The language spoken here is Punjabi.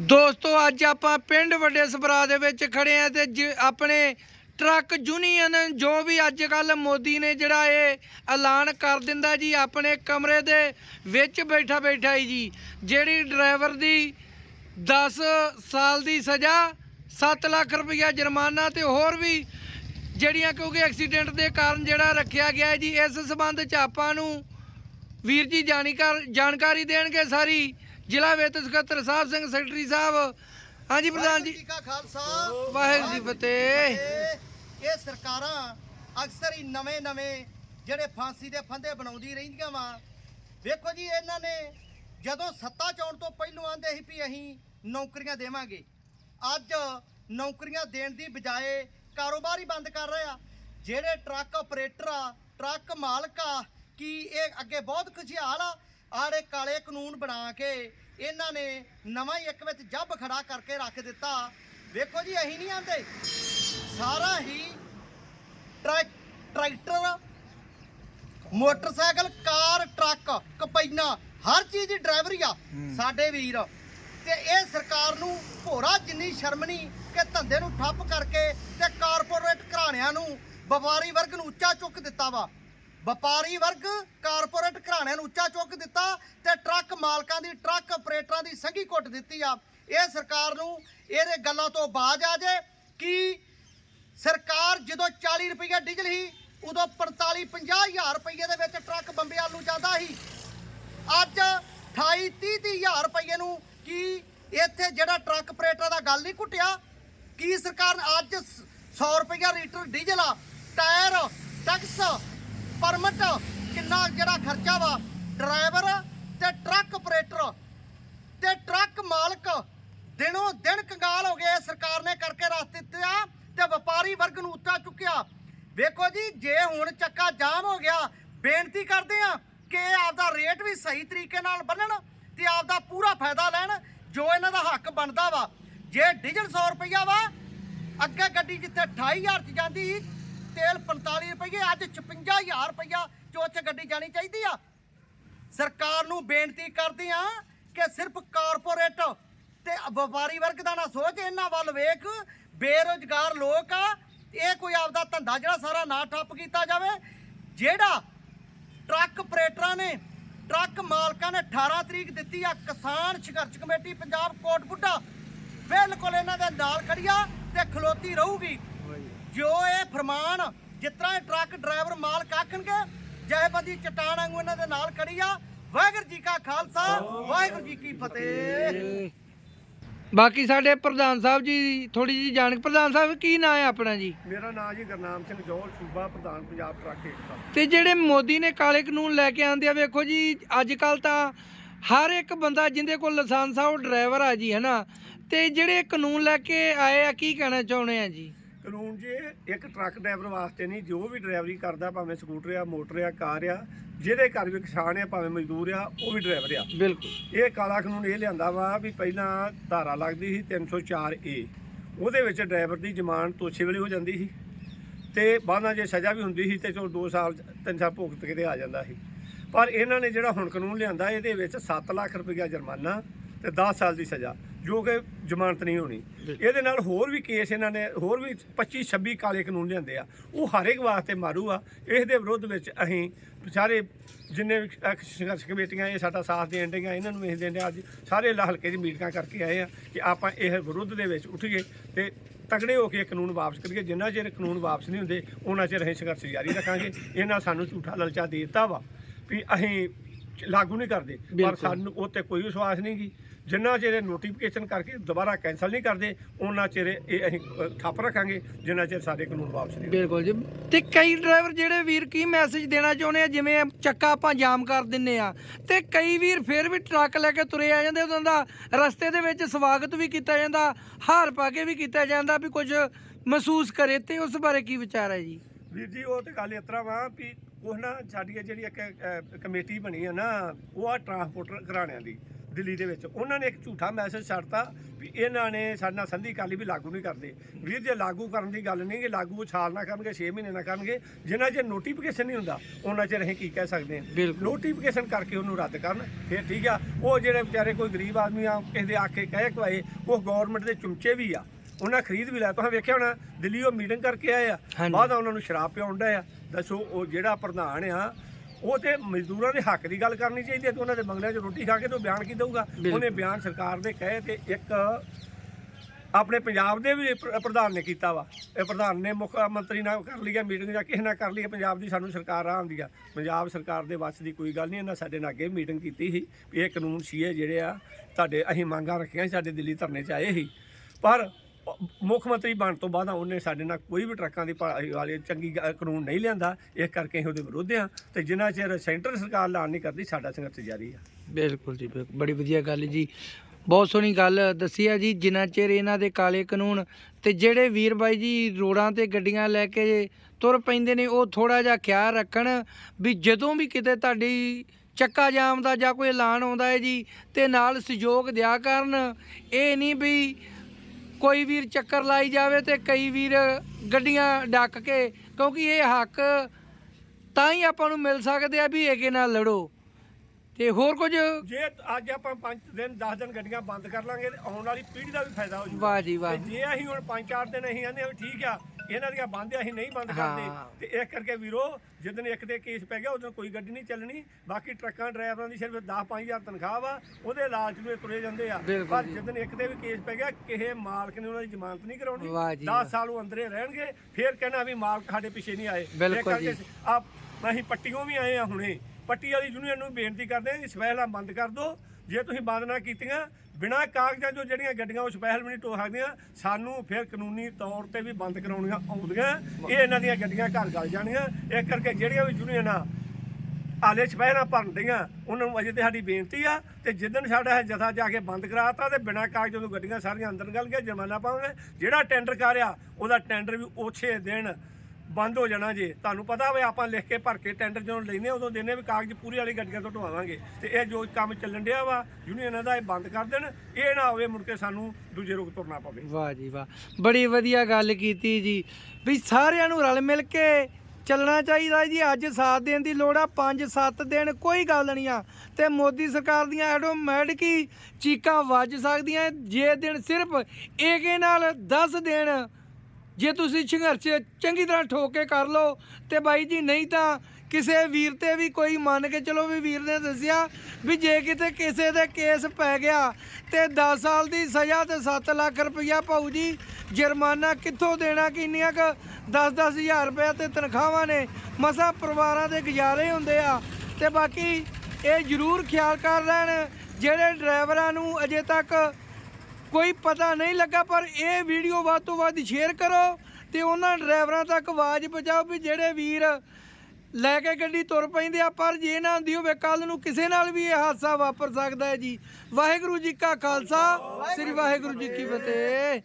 ਦੋਸਤੋ, ਅੱਜ ਆਪਾਂ ਪਿੰਡ ਵੱਡੇ ਸਭਰਾ ਦੇ ਵਿੱਚ ਖੜੇ ਆ ਤੇ ਜ- ਆਪਣੇ ਟਰੱਕ ਯੂਨੀਅਨ ਜੋ ਵੀ ਅੱਜ ਕੱਲ ਮੋਦੀ ਨੇ ਜਿਹੜਾ ਇਹ ਐਲਾਨ ਕਰ ਦਿੰਦਾ ਜੀ, ਆਪਣੇ ਕਮਰੇ ਦੇ ਵਿੱਚ ਬੈਠਾ ਬੈਠਾ ਹੀ ਜੀ, ਜਿਹੜੀ ਡਰਾਈਵਰ ਦੀ 10 ਸਾਲ ਦੀ ਸਜ਼ਾ 7 ਲੱਖ ਰੁਪਇਆ ਜੁਰਮਾਨਾ ਤੇ ਹੋਰ ਵੀ ਜਿਹੜੀਆਂ ਕਿਉਂਕਿ ਐਕਸੀਡੈਂਟ ਦੇ ਕਾਰਨ ਜਿਹੜਾ ਰੱਖਿਆ ਗਿਆ ਜੀ, ਇਸ ਸਬੰਧ ਚ ਆਪਾਂ ਨੂੰ ਵੀਰ ਜੀ ਜਾਣਕਾਰ, ਜਾਣਕਾਰੀ ਦੇਣਗੇ ਸਾਰੀ। ਜ਼ਿਲ੍ਹਾ ਵਿੱਤ ਸਕੱਤਰ ਸਾਹਿਬ ਸਿੰਘ ਸੈਕਟਰੀ ਸਾਹਿਬ। ਹਾਂਜੀ ਪ੍ਰਧਾਨ ਜੀ। ਕਾ ਖਾਲਸਾ। ਵਾਹਿਗੁਰੂ ਜੀ ਫਤਿਹ। ਇਹ ਸਰਕਾਰਾਂ ਅਕਸਰ ਹੀ ਨਵੇਂ-ਨਵੇਂ ਜਿਹੜੇ ਫਾਂਸੀ ਦੇ ਫੰਦੇ ਬਣਾਉਂਦੀ ਰਹਿੰਦੀਆਂ ਵਾ। ਵੇਖੋ ਜੀ ਇਹਨਾਂ ਨੇ ਜਦੋਂ ਸੱਤਾ ਚੋਣ ਤੋਂ ਪਹਿਲਾਂ ਆਂਦੇ ਸੀ ਵੀ ਅਸੀਂ ਨੌਕਰੀਆਂ ਦੇਵਾਂਗੇ ਅੱਜ ਨੌਕਰੀਆਂ ਦੇਣ ਦੀ ਬਜਾਏ ਕਾਰੋਬਾਰ ਹੀ ਬੰਦ ਕਰ ਰਹੇ ਆ। ਜਿਹੜੇ ਟਰੱਕ ਆਪਰੇਟਰ ਆ ਟਰੱਕ ਮਾਲਕ ਆ ਕੀ ਇਹ ਅੱਗੇ ਬਹੁਤ ਖੁਸ਼ਹਾਲ ਆ? ਆੜੇ ਕਾਲੇ ਕਾਨੂੰਨ ਬਣਾ ਕੇ ਇਹਨਾਂ ਨੇ ਨਵਾਂ ਹੀ ਇੱਕ ਵਿੱਚ ਜੱਬ ਖੜਾ ਕਰਕੇ ਰੱਖ ਦਿੱਤਾ। ਵੇਖੋ ਜੀ ਅਸੀਂ ਨਹੀਂ ਆਂਦੇ ਸਾਰਾ ਹੀ track tractor motorcycle car truck ਕਪੈਨਾ ਹਰ ਚੀਜ਼ ਦੀ ਡਰਾਈਵਰੀ ਆ ਸਾਡੇ ਵੀਰ। ਤੇ ਇਹ ਸਰਕਾਰ ਨੂੰ ਭੋਰਾ ਜਿੰਨੀ ਸ਼ਰਮ ਨਹੀਂ ਕਿ ਧੰਦੇ ਨੂੰ ਠੱਪ ਕਰਕੇ ਤੇ ਕਾਰਪੋਰੇਟ ਘਰਾਣਿਆਂ ਨੂੰ ਵਪਾਰੀ ਵਰਗ ਨੂੰ ਉੱਚਾ ਚੁੱਕ ਦਿੱਤਾ ਵਾ। ਵਪਾਰੀ ਵਰਗ ਕਾਰਪੋਰੇਟ ਘਰਾਣਿਆਂ ਨੂੰ ਉੱਚਾ ਚੁੱਕ ਦਿੱਤਾ ਤੇ ਟਰੱਕ ਮਾਲਕਾਂ ਦੀ, ਟਰੱਕ ਆਪਰੇਟਰਾਂ ਦੀ ਸੰਘੀ ਕੁੱਟ ਦਿੱਤੀ ਆ। ਇਹ ਸਰਕਾਰ ਨੂੰ ਇਹਦੇ ਗੱਲਾਂ ਤੋਂ ਬਾਜ ਆ ਜੇ ਕਿ ਸਰਕਾਰ ਜਦੋਂ 40 ਰੁਪਏ ਡੀਜ਼ਲ ਸੀ ਉਦੋਂ 45 50 ਹਜ਼ਾਰ ਰੁਪਏ ਦੇ ਵਿੱਚ ਟਰੱਕ ਬੰਬੇ ਵੱਲ ਨੂੰ ਜਾਂਦਾ ਸੀ। ਅੱਜ 28 30 ਹਜ਼ਾਰ ਰੁਪਏ ਨੂੰ ਕੀ ਇੱਥੇ ਜਿਹੜਾ ਟਰੱਕ ਆਪਰੇਟਰ ਦਾ ਗੱਲ ਨਹੀਂ ਘੁੱਟਿਆ? ਕੀ ਸਰਕਾਰ ਅੱਜ 100 ਰੁਪਏ litre diesel tyre, tax permit ਕਿੰਨਾ ਜਿਹੜਾ ਖਰਚਾ ਵਾ? ਡਰਾਈਵਰ ਤੇ ਟਰੱਕ ਆਪਰੇਟਰ ਤੇ ਟਰੱਕ ਮਾਲਕ ਦਿਨੋਂ ਦਿਨ ਕੰਗਾਲ ਹੋ ਗਏ। ਸਰਕਾਰ ਨੇ ਕਰਕੇ ਰੱਖ ਦਿੱਤੇ ਆ ਤੇ ਵਪਾਰੀ ਵਰਗ ਨੂੰ ਉੱਚਾ ਚੁੱਕਿਆ। ਵੇਖੋ ਜੀ, ਜੇ ਹੁਣ ਚੱਕਾ ਜਾਮ ਹੋ ਗਿਆ, ਬੇਨਤੀ ਕਰਦੇ ਆ ਕਿ ਆਪਦਾ ਰੇਟ ਵੀ ਸਹੀ ਤਰੀਕੇ ਨਾਲ ਬੰਨਣ ਤੇ ਆਪਦਾ ਪੂਰਾ ਫਾਇਦਾ ਲੈਣ, ਜੋ ਇਹਨਾਂ ਦਾ ਹੱਕ ਬਣਦਾ ਵਾ। ਜੇ ਡੀਜ਼ਲ 100 ਰੁਪਈਆ ਵਾ, ਅੱਗੇ ਗੱਡੀ ਜਿੱਥੇ 28000 ਚ ਜਾਂਦੀ ਤੇਲ 45 ਰੁਪਏ ਅੱਜ 56000 ਰੁਪਈਆ ਚੋਚ ਗੱਡੀ ਜਾਣੀ ਚਾਹੀਦੀ ਆ। ਸਰਕਾਰ ਨੂੰ ਬੇਨਤੀ ਕਰਦੀ ਆ ਕਿ ਸਿਰਫ ਕਾਰਪੋਰੇਟ ਤੇ ਵਪਾਰੀ ਵਰਗ ਦਾ ਨਾ ਸੋਚ, ਇਹਨਾਂ ਵੱਲ ਵੇਖ। ਬੇਰੋਜ਼ਗਾਰ ਲੋਕ ਆ, ਇਹ ਕੋਈ ਆਪਦਾ ਧੰਦਾ ਜਿਹੜਾ ਸਾਰਾ ਨਾ ਠੱਪ ਕੀਤਾ ਜਾਵੇ। ਜਿਹੜਾ ਟਰੱਕ ਆਪਰੇਟਰਾਂ ਨੇ, ਟਰੱਕ ਮਾਲਕਾਂ ਨੇ 18 ਤਰੀਕ ਦਿੱਤੀ ਆ ਕਿਸਾਨ ਸੰਘਰਸ਼ ਕਮੇਟੀ ਪੰਜਾਬ ਕੋਟ ਬੁੱਢਾ ਬਿਲਕੁਲ ਇਹਨਾਂ ਦੇ ਨਾਲ ਖੜੀਆ ਤੇ ਖਲੋਤੀ ਰਹੂਗੀ। ਜੋ ਇਹ ਫਰਮਾਨ ਜਿਸ ਤਰ੍ਹਾਂ ਇਹ ਟਰੱਕ ਡਰਾਈਵਰ ਮਾਲਕ ਆਖਣਗੇ ਜਥੇਬੰਦੀ ਚਟਾਨ ਵਾਂਗੂ ਇਹਨਾਂ ਦੇ ਨਾਲ ਖੜੀ ਆ। ਵਾਹਿਗੁਰੂ ਜੀ ਕਾ ਖਾਲਸਾ ਵਾਹਿਗੁਰੂ ਜੀ ਕੀ ਫਤਿਹ। ਬਾਕੀ ਸਾਡੇ ਪ੍ਰਧਾਨ ਸਾਹਿਬ ਜੀ ਥੋੜੀ ਜੀ ਜਾਣ ਪ੍ਰਧਾਨ ਸਾਹਿਬ ਕੀ ਨਾਂ ਹੈ ਆਪਣਾ ਜੀ? ਮੇਰਾ ਨਾਮ ਜੀ ਗੁਰਨਾਮ ਸਿੰਘ ਜੋਹਲ ਸੂਬਾ ਪ੍ਰਧਾਨ ਪੰਜਾਬ ਟਰੱਕ ਏਕਤਾ। ਤੇ ਜਿਹੜੇ ਮੋਦੀ ਨੇ ਕਾਲੇ ਕਾਨੂੰਨ ਲੈ ਕੇ ਆਂਦੇ ਆ ਵੇਖੋ ਜੀ ਅੱਜ ਕੱਲ ਤਾਂ ਹਰ ਇੱਕ ਬੰਦਾ ਜਿੰਦੇ ਕੋਲ ਲਾਇਸੈਂਸ ਆ ਉਹ ਡਰਾਈਵਰ ਆ ਜੀ ਹਨਾ? ਤੇ ਜਿਹੜੇ ਕਾਨੂੰਨ ਲੈ ਕੇ ਆਏ ਆ ਕੀ ਕਹਿਣਾ ਚਾਹੁੰਦੇ ਆ ਜੀ? ਕਾਨੂੰਨ ਜੀ ਇੱਕ ਟਰੱਕ ਡਰਾਈਵਰ ਵਾਸਤੇ ਨਹੀਂ ਜੋ ਵੀ ਡਰਾਈਵਰੀ ਕਰਦਾ ਭਾਵੇਂ ਸਕੂਟਰ ਆ ਮੋਟਰ ਆ ਕਾਰ ਆ ਜਿਹਦੇ ਘਰ ਵੀ ਕਿਸਾਨ ਆ ਭਾਵੇਂ ਮਜ਼ਦੂਰ ਆ ਉਹ ਵੀ ਡਰਾਈਵਰ ਆ। ਬਿਲਕੁਲ। ਇਹ ਕਾਲਾ ਕਾਨੂੰਨ ਇਹ ਲਿਆਂਦਾ ਵਾ ਵੀ ਪਹਿਲਾਂ ਧਾਰਾ ਲੱਗਦੀ ਸੀ 304 ਏ। ਉਹਦੇ ਵਿੱਚ ਡਰਾਈਵਰ ਦੀ ਜ਼ਮਾਨਤ ਤੋਛੇ ਵੇਲੇ ਹੋ ਜਾਂਦੀ ਸੀ ਤੇ ਬਾਅਦ ਜੇ ਸਜ਼ਾ ਵੀ ਹੁੰਦੀ ਸੀ ਤੇ ਚਲੋ 2 ਸਾਲ 3 ਸਾਲ ਭੁਗਤ ਕੇ ਤੇ ਆ ਜਾਂਦਾ ਸੀ। ਪਰ ਇਹਨਾਂ ਨੇ ਜਿਹੜਾ ਹੁਣ ਕਾਨੂੰਨ ਲਿਆਂਦਾ ਇਹਦੇ ਵਿੱਚ 7 ਲੱਖ ਰੁਪਇਆ ਜੁਰਮਾਨਾ ਤੇ 10 ਸਾਲ ਦੀ ਸਜ਼ਾ। ਜੋ ਕਿ ਜ਼ਮਾਨਤ ਨਹੀਂ ਹੋਣੀ। ਇਹਦੇ ਨਾਲ ਹੋਰ ਵੀ ਕੇਸ ਇਹਨਾਂ ਨੇ ਹੋਰ ਵੀ 25 26 ਕਾਲੇ ਕਾਨੂੰਨ ਲਿਆਂਦੇ ਆ। ਉਹ ਹਰ ਇੱਕ ਵਾਸਤੇ ਮਾਰੂ ਆ। ਇਸ ਦੇ ਵਿਰੁੱਧ ਵਿੱਚ ਅਸੀਂ ਸਾਰੇ ਜਿੰਨੇ ਵੀ ਸੰਘਰਸ਼ ਕਮੇਟੀਆਂ ਇਹ ਸਾਡਾ ਸਾਥ ਦੇਣ ਡੀਆਂ ਇਹਨਾਂ ਨੂੰ ਅਸੀਂ ਦੇਣ ਅੱਜ ਸਾਰੇ ਹਲਕੇ ਦੀ ਮੀਟਿੰਗਾਂ ਕਰਕੇ ਆਏ ਆ ਕਿ ਆਪਾਂ ਇਹ ਵਿਰੁੱਧ ਦੇ ਵਿੱਚ ਉੱਠੀਏ ਤੇ ਤਗੜੇ ਹੋ ਕੇ ਇਹ ਕਾਨੂੰਨ ਵਾਪਸ ਕਰੀਏ। ਜਿੰਨਾ ਚਿਰ ਕਾਨੂੰਨ ਵਾਪਸ ਨਹੀਂ ਹੁੰਦੇ ਉਹਨਾਂ ਚਿਰ ਅਸੀਂ ਸੰਘਰਸ਼ ਜਾਰੀ ਰੱਖਾਂਗੇ। ਇਹਨਾਂ ਸਾਨੂੰ ਝੂਠਾ ਲਲਚਾ ਦੇ ਦਿੱਤਾ ਵਾ ਵੀ ਅਸੀਂ ਲਾਗੂ ਨਹੀਂ ਕਰਦੇ। ਪਰ। ਸਾਨੂੰ ਉਹ ਤੇ ਕੋਈ ਵਿਸ਼ਵਾਸ ਨਹੀਂ ਗੀ। ਜਿੰਨਾ ਚਿਰ ਨੋਟੀਫਿਕੇਸ਼ਨ ਕਰਕੇ ਦੁਬਾਰਾ ਕੈਨਸਲ ਨਹੀਂ ਕਰਦੇ ਉਹਨਾਂ ਚਿਰ ਇਹ ਅਸੀਂ ਠੱਪ ਰੱਖਾਂਗੇ ਜਿੰਨਾ ਚਿਰ ਸਾਡੇ ਕਾਨੂੰਨ ਵਾਪਸ ਨਹੀਂ। ਬਿਲਕੁਲ ਜੀ। ਤੇ ਕਈ ਡਰਾਈਵਰ ਜਿਹੜੇ ਵੀਰ ਕੀ ਮੈਸੇਜ ਦੇਣਾ ਚਾਹੁੰਦੇ ਆ? ਜਿਵੇਂ ਚੱਕਾ ਆਪਾਂ ਜਾਮ ਕਰ ਦਿੰਨੇ ਆ। ਤੇ ਕਈ ਵੀਰ ਫਿਰ ਵੀ ਟਰੱਕ ਲੈ ਕੇ ਤੁਰੇ ਆ ਜਾਂਦੇ ਉਹਨਾਂ ਦਾ ਰਸਤੇ ਦੇ ਵਿੱਚ ਸਵਾਗਤ ਵੀ ਕੀਤਾ ਜਾਂਦਾ ਹਾਰ ਪਾ ਕੇ ਵੀ ਕੀਤਾ ਜਾਂਦਾ ਵੀ ਕੁਝ ਮਹਿਸੂਸ ਕਰੇ। ਤੇ ਉਸ ਬਾਰੇ ਕੀ ਵਿਚਾਰ ਹੈ ਜੀ? ਵੀਰ ਜੀ ਉਹ ਤੇ ਗੱਲ ਇਸ ਤਰ੍ਹਾਂ ਵਾ ਵੀ ਉਹ ਨਾ ਸਾਡੀ ਇਹ ਜਿਹੜੀ ਇੱਕ ਕਮੇਟੀ ਬਣੀ ਆ ਨਾ ਉਹ ਆ ਟਰਾਂਸਪੋਰਟਰ ਘਰਾਣਿਆਂ ਦੀ। ਦਿੱਲੀ ਦੇ ਵਿੱਚ। ਉਹਨਾਂ ਨੇ ਇੱਕ ਝੂਠਾ ਮੈਸੇਜ ਛੱਡਤਾ ਵੀ ਇਹਨਾਂ ਨੇ ਸਾਡੇ ਨਾਲ ਸੰਧੀ ਕਰ ਲਈ ਵੀ ਲਾਗੂ ਨਹੀਂ ਕਰਦੇ। ਵੀਰ ਜੇ ਲਾਗੂ ਕਰਨ ਦੀ ਗੱਲ ਨਹੀਂ ਕਿ ਲਾਗੂ ਸਾਲ ਨਾ ਕਰਨਗੇ 6 ਮਹੀਨੇ ਨਾ ਕਰਨਗੇ ਜਿੰਨਾ ਚਿਰ ਨੋਟੀਫਿਕੇਸ਼ਨ ਨਹੀਂ ਹੁੰਦਾ ਉਹਨਾਂ ਚਿਰ ਅਸੀਂ ਕੀ ਕਹਿ ਸਕਦੇ ਹਾਂ। ਨੋਟੀਫਿਕੇਸ਼ਨ ਕਰਕੇ ਉਹਨੂੰ ਰੱਦ ਕਰਨ ਫਿਰ ਠੀਕ ਆ। ਉਹ ਜਿਹੜੇ ਵਿਚਾਰੇ ਕੋਈ ਗਰੀਬ ਆਦਮੀ ਆ ਕਿਸੇ ਦੇ ਆਖੇ ਕਹੇ ਕਵਾਏ ਉਹ ਗਵਰਨਮੈਂਟ ਦੇ ਚੁੰਚੇ ਵੀ ਆ। ਉਹਨਾਂ ਖਰੀਦ ਵੀ ਲਿਆ। ਤੁਸੀਂ ਵੇਖਿਆ ਹੋਣਾ ਦਿੱਲੀ ਉਹ ਮੀਟਿੰਗ ਕਰਕੇ ਆਏ ਆ। ਬਾਅਦ ਉਹਨਾਂ ਨੂੰ ਸ਼ਰਾਬ ਪਿਆਉਣ ਡਿਆ ਆ। ਦੱਸੋ ਉਹ ਜਿਹੜਾ ਪ੍ਰਧਾਨ ਆ ਉਹ ਤੇ ਮਜ਼ਦੂਰਾਂ ਦੇ ਹੱਕ ਦੀ ਗੱਲ ਕਰਨੀ ਚਾਹੀਦੀ ਹੈ ਤੇ ਉਹਨਾਂ ਦੇ ਬੰਗਲਿਆਂ 'ਚ ਰੋਟੀ ਖਾ ਕੇ ਤੋਂ ਬਿਆਨ ਕੀ ਦਊਗਾ। ਉਹਨੇ ਬਿਆਨ ਸਰਕਾਰ ਦੇ ਕਹੇ ਤੇ ਇੱਕ ਆਪਣੇ ਪੰਜਾਬ ਦੇ ਵੀ ਪ੍ਰ- ਪ੍ਰਧਾਨ ਨੇ ਕੀਤਾ ਵਾ। ਇਹ ਪ੍ਰਧਾਨ ਨੇ ਮੁੱਖ ਮੰਤਰੀ ਨਾਲ ਕਰ ਲਿਆ ਮੀਟਿੰਗ ਜਾਂ ਕਿਸੇ ਨਾਲ ਕਰ ਲਈ ਪੰਜਾਬ ਦੀ ਸਾਨੂੰ ਸਰਕਾਰ ਆ ਹੁੰਦੀ ਆ। ਪੰਜਾਬ ਸਰਕਾਰ ਦੇ ਵੱਸ ਦੀ ਕੋਈ ਗੱਲ ਨਹੀਂ ਇਹਨਾਂ ਸਾਡੇ ਨਾਲ ਅੱਗੇ ਮੀਟਿੰਗ ਕੀਤੀ ਸੀ ਵੀ ਇਹ ਕਾਨੂੰਨ ਸੀਏ ਜਿਹੜੇ ਆ ਤੁਹਾਡੇ ਅਸੀਂ ਮੰਗਾਂ ਰੱਖੀਆਂ ਸੀ, ਸਾਡੇ ਦਿੱਲੀ ਧਰਨੇ 'ਚ ਆਏ ਸੀ। ਪਰ ਮੁੱਖ ਮੰਤਰੀ ਬਣ ਤੋਂ ਬਾਅਦ ਉਹਨੇ ਸਾਡੇ ਨਾਲ ਕੋਈ ਵੀ ਟਰੱਕਾਂ ਦੀ ਭਾਲ ਵਾਲੇ ਚੰਗੀ ਕਾਨੂੰਨ ਨਹੀਂ ਲਿਆਂਦਾ, ਇਸ ਕਰਕੇ ਅਸੀਂ ਉਹਦੇ ਵਿਰੋਧ ਆ ਤੇ ਜਿੰਨਾ ਚਿਰ ਸੈਂਟਰ ਸਰਕਾਰ ਐਲਾਨ ਨਹੀਂ ਕਰਦੀ, ਸਾਡਾ ਸੰਘਰਸ਼ ਜਾਰੀ ਆ। ਬਿਲਕੁਲ ਜੀ, ਬਿਲਕੁਲ। ਬੜੀ ਵਧੀਆ ਗੱਲ ਜੀ। ਬਹੁਤ ਸੋਹਣੀ ਗੱਲ ਦੱਸੀ ਆ ਜੀ, ਜਿੰਨਾ ਚਿਰ ਇਹਨਾਂ ਦੇ ਕਾਲੇ ਕਾਨੂੰਨ ਤੇ ਜਿਹੜੇ ਵੀਰ ਬਾਈ ਜੀ ਰੋਡਾਂ ਤੇ ਗੱਡੀਆਂ ਲੈ ਕੇ ਤੁਰ ਪੈਂਦੇ ਨੇ, ਉਹ ਥੋੜਾ ਜਿਹਾ ਖਿਆਲ ਰੱਖਣ ਵੀ ਜਦੋਂ ਵੀ ਕਿਤੇ ਤੁਹਾਡੀ ਚੱਕਾ ਜਾਮ ਦਾ ਜਾਂ ਕੋਈ ਐਲਾਨ ਆਉਂਦਾ ਹੈ ਜੀ, ਤੇ ਨਾਲ ਸਹਿਯੋਗ ਦਿਆ ਕਰਨ, ਇਹ ਨਹੀਂ ਵੀ ਕੋਈ ਵੀਰ ਚੱਕਰ ਲਾਈ ਜਾਵੇ ਤੇ ਕਈ ਵੀਰ ਗੱਡੀਆਂ ਡੱਕ ਕੇ, ਕਿਉਂਕਿ ਇਹ ਹੱਕ ਤਾਂ ਹੀ ਆਪਾਂ ਨੂੰ ਮਿਲ ਸਕਦੇ ਆ ਵੀ ਏਕੇ ਨਾਲ ਲੜੋ। ਤੇ ਹੋਰ ਕੁਝ? ਜੇ ਅੱਜ ਆਪਾਂ 5 ਦਿਨ 10 ਦਿਨ ਗੱਡੀਆਂ ਬੰਦ ਕਰ ਲਾਂਗੇ ਤੇ ਆਉਣ ਵਾਲੀ ਪੀੜ੍ਹੀ ਦਾ ਵੀ ਫਾਇਦਾ ਹੋ ਜਾਊਗਾ। ਵਾਹ ਜੀ ਵਾਹ। ਤੇ ਜੇ ਅਸੀਂ ਹੁਣ 5-4 ਦਿਨ ਅਸੀਂ ਆਂਦੇ ਵੀ ਠੀਕ ਆ ਇਹਨਾਂ ਦੀਆਂ ਬੰਦ ਅਸੀਂ ਨਹੀਂ ਬੰਦ ਹਾਂ। ਕਰਦੇ ਤੇ ਇਸ ਕਰਕੇ ਵੀਰੋ ਜਿੱਦਨ ਇੱਕ ਦੇ ਕੇਸ ਪੈ ਗਿਆ ਉਦੋਂ ਕੋਈ ਗੱਡੀ ਨਹੀਂ ਚੱਲਣੀ ਬਾਕੀ ਟਰੱਕਾਂ ਡਰਾਈਵਰਾਂ ਦੀ ਸਿਰਫ 10-5000 ਤਨਖਾਹ ਵਾ ਉਹਦੇ ਲਾਲਚ ਨੂੰ ਇਹ ਤੁਰੇ ਜਾਂਦੇ ਆ। ਬਿਲਕੁਲ ਪਰ ਜੀ। ਜਿੱਦਨ ਇੱਕ ਦੇ ਵੀ ਕੇਸ ਪੈ ਗਿਆ ਕਿਸੇ ਮਾਲਕ ਨੇ ਉਹਨਾਂ ਦੀ ਜ਼ਮਾਨਤ ਨਹੀਂ ਕਰਾਉਣੀ ਵਾਹ ਜੀ 10 ਸਾਲ ਉਹ ਅੰਦਰੇ ਰਹਿਣਗੇ ਫਿਰ ਕਹਿਣਾ ਵੀ ਮਾਲਕ ਸਾਡੇ ਪਿੱਛੇ ਨਹੀਂ ਆਏ। ਬਿਲਕੁਲ ਜੀ। ਆ ਅਸੀਂ ਪੱਟੀਆਂ ਵੀ ਆਏ ਆ ਹੁਣੇ। ਪੱਟੀ ਵਾਲੀ ਯੂਨੀਅਨ ਨੂੰ ਬੇਨਤੀ ਕਰਦੇ ਹਾਂ ਕਿ ਸਪੈਸ਼ਲਾਂ ਬੰਦ ਕਰ ਦਿਓ। ਜੇ ਤੁਸੀਂ ਬੰਦ ਨਾ ਕੀਤੀਆਂ, ਬਿਨਾਂ ਕਾਗਜ਼ਾਂ ਤੋਂ ਜਿਹੜੀਆਂ ਗੱਡੀਆਂ ਉਹ ਸਪੈਸ਼ਲ ਵੀ ਨਹੀਂ ਟੋ ਸਕਦੀਆਂ, ਸਾਨੂੰ ਫਿਰ ਕਾਨੂੰਨੀ ਤੌਰ ਤੇ ਵੀ ਬੰਦ ਕਰਾਉਣੀਆਂ ਆਉਂਦੀਆਂ। ਇਹ ਇਹਨਾਂ ਦੀਆਂ ਗੱਡੀਆਂ ਘਰ ਗਲ ਜਾਣੀਆਂ। ਇਸ ਕਰਕੇ ਜਿਹੜੀਆਂ ਵੀ ਯੂਨੀਅਨਾਂ ਆਲੇ ਸਪੈਸ਼ਲਾਂ ਭਰਨ ਡੀਆਂ ਉਹਨਾਂ ਨੂੰ ਅਜੇ ਤੇ ਸਾਡੀ ਬੇਨਤੀ ਆ ਤੇ ਜਿੱਦਣ ਸਾਡਾ ਇਹ ਜਥਾ ਜਾ ਕੇ ਬੰਦ ਕਰਾਤਾ ਤੇ ਬਿਨਾਂ ਕਾਗਜ਼ਾਂ ਤੋਂ ਗੱਡੀਆਂ ਸਾਰੀਆਂ ਅੰਦਰ ਗਲ ਗਿਆ ਜੁਰਮਾਨਾ ਪਾਵਾਂਗੇ। ਜਿਹੜਾ ਟੈਂਡਰ ਕਰਿਆ ਉਹਦਾ ਟੈਂਡਰ ਵੀ ਉਸੇ ਦਿਨ ਬੰਦ ਹੋ ਜਾਣਾ ਜੇ। ਤੁਹਾਨੂੰ ਪਤਾ ਵੇ ਆਪਾਂ ਲਿਖ ਕੇ ਭਰ ਕੇ ਟੈਂਡਰ ਜਦੋਂ ਲੈਨੇ ਉਦੋਂ ਦੇਨੇ ਵੀ ਕਾਗਜ਼ ਪੂਰੀ ਵਾਲੀ ਗੱਡੀਆਂ ਤੋਂ ਢਵਾਵਾਂਗੇ ਤੇ ਇਹ ਜੋ ਕੰਮ ਚੱਲਣ ਡਿਆ ਵਾ, ਯੂਨੀਅਨਾਂ ਦਾ ਇਹ ਬੰਦ ਕਰ ਦੇਣ। ਇਹ ਨਾ ਹੋਵੇ ਮੁੜ ਕੇ ਸਾਨੂੰ ਦੂਜੇ ਰੁਖ ਤੁਰਨਾ ਪਵੇ। ਵਾਹ ਜੀ ਵਾਹ। ਬੜੀ ਵਧੀਆ ਗੱਲ ਕੀਤੀ ਜੀ। ਵੀ ਸਾਰਿਆਂ ਨੂੰ ਰਲ ਮਿਲ ਕੇ ਚੱਲਣਾ ਚਾਹੀਦਾ ਜੀ। ਅੱਜ ਸਾਥ ਦੇਣ ਦੀ ਲੋੜ ਆ 5-7 ਦਿਨ ਕੋਈ ਗੱਲ ਨਹੀਂ ਆ। ਤੇ ਮੋਦੀ ਸਰਕਾਰ ਦੀਆਂ ਐਟੋਮੈਟਿਕ ਚੀਕਾਂ ਵੱਜ ਸਕਦੀਆਂ। ਜੇ ਦਿਨ ਸਿਰਫ ਏਕੇ ਨਾਲ 10 ਦਿਨ ਜੇ ਤੁਸੀਂ ਸੰਘਰਸ਼ ਚੰਗੀ ਤਰ੍ਹਾਂ ਠੋਕ ਕੇ ਕਰ ਲਓ ਤੇ ਬਾਈ ਜੀ ਨਹੀਂ ਤਾਂ ਕਿਸੇ ਵੀਰ ਤੇ ਵੀ ਕੋਈ ਮੰਨ ਕੇ ਚਲੋ ਵੀ ਵੀਰ ਨੇ ਦੱਸਿਆ ਵੀ ਜੇ ਕਿਤੇ ਕਿਸੇ ਦੇ ਕੇਸ ਪੈ ਗਿਆ ਤੇ 10 ਸਾਲ ਦੀ ਸਜ਼ਾ ਤੇ 7 ਲੱਖ ਰੁਪਈਆ ਭਾਊ ਜੀ। ਜੁਰਮਾਨਾ ਕਿੱਥੋਂ ਦੇਣਾ ਕਿੰਨੀਆਂ ਕ 10-10 ਹਜ਼ਾਰ ਰੁਪਏ ਤੇ ਤਨਖਾਹਾਂ ਨੇ? ਮਸਾ ਪਰਿਵਾਰਾਂ ਦੇ ਗੁਜ਼ਾਰੇ ਹੁੰਦੇ ਆ। ਤੇ ਬਾਕੀ ਇਹ ਜ਼ਰੂਰ ਖਿਆਲ ਕਰ ਲੈਣ ਜਿਹੜੇ ਡਰਾਈਵਰਾਂ ਨੂੰ ਅਜੇ ਤੱਕ ਕੋਈ ਪਤਾ ਨਹੀਂ ਲੱਗਾ, ਪਰ ਇਹ ਵੀਡੀਓ ਵੱਧ ਤੋਂ ਵੱਧ ਸ਼ੇਅਰ ਕਰੋ ਤੇ ਉਹਨਾਂ ਡਰਾਈਵਰਾਂ ਤੱਕ ਆਵਾਜ਼ ਪਹੁੰਚਾਓ ਵੀ ਜਿਹੜੇ ਵੀਰ ਲੈ ਕੇ ਗੱਡੀ ਤੁਰ ਪੈਂਦੇ ਆ, ਪਰ ਜੇ ਨਾ ਹੁੰਦੀ ਹੋਵੇ ਕੱਲ ਨੂੰ ਕਿਸੇ ਨਾਲ ਵੀ ਇਹ ਹਾਦਸਾ ਵਾਪਰ ਸਕਦਾ ਹੈ ਜੀ। ਵਾਹਿਗੁਰੂ ਜੀ ਕਾ ਖਾਲਸਾ, ਸ੍ਰੀ ਵਾਹਿਗੁਰੂ ਜੀ ਕੀ ਫਤਿਹ।